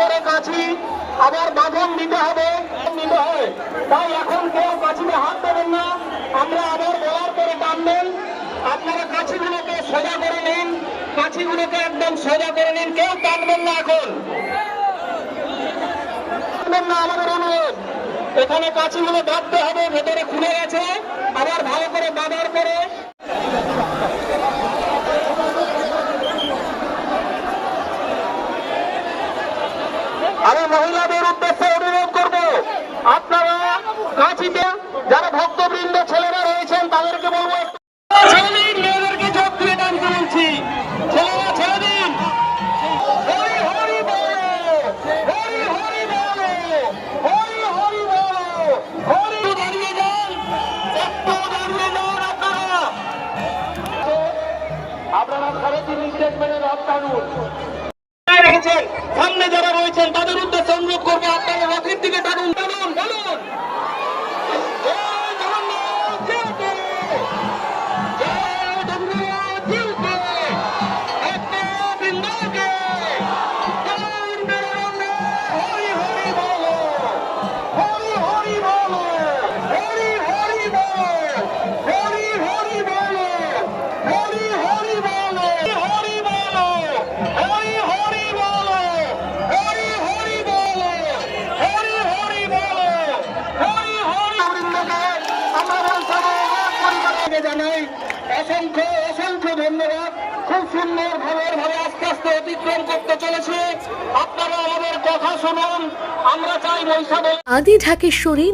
টানার পরে কাছি আবার বাঁধন দিতে হবে। দিতে হয় তাই এখন কেউ কাছিতে হাত দেবেন না। আমরা আবার বলার পরে টানবেন। আপনারা কাছিগুলোকে সোজা করে নিন। কাছিগুলোকে একদম সোজা করে নিন। কেউ টানবেন না এখন। না আমাদের অনুরোধ। এখানে কাছিগুলো বাঁধতে হবে, ভেতরে খুলে গেছে। আবার ভালো করে বাঁধার পরে আমি মহিলাদের উদ্দেশ্যে অনুরোধ করব আপনারা কাঁচিতে যারা ভক্তবৃন্দ, ছেলেরা রয়েছেন, তাদেরকে বলব ছেড়ে হরি হরি হরি হরি হরি হরি হরি সামনে যারা রয়েছেন, তাদের উদ্দেশ্যে অনুরোধ করব, আপনারা রথের দিকে টানুন। জানাই অসংখ্য অসংখ্য ধন্যবাদ। খুব সুন্দর ভাবে ভাবে আস্তে আস্তে অতিক্রম করতে চলেছে। আপনারা আমাদের কথা আদি ঢাকেশ্বরী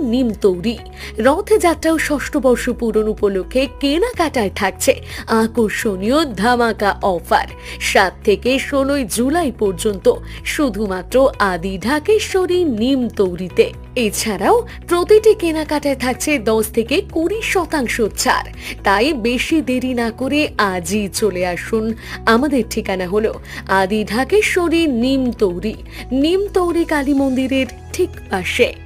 ও ষষ্ঠ বর্ষ পূরণ উপলক্ষে কেনাকাটায় থাকছে আকর্ষণীয় ধামাকা অফার। সাত থেকে ষোলোই জুলাই পর্যন্ত শুধুমাত্র আদি ঢাকেশ্বরী নিমতৌরিতে এছাড়াও প্রতিটি কেনাকাটায় থাকছে দশ থেকে কুড়ি শতাংশ ছাড়। তাই বেশি দেরি না করে আজই চলে আসুন। আমাদের ঠিকানা হলো আদি ঢাকেশ্বরী নিমতৌরি নিমতৌরি কালী মন্দিরের ঠিক পাশে।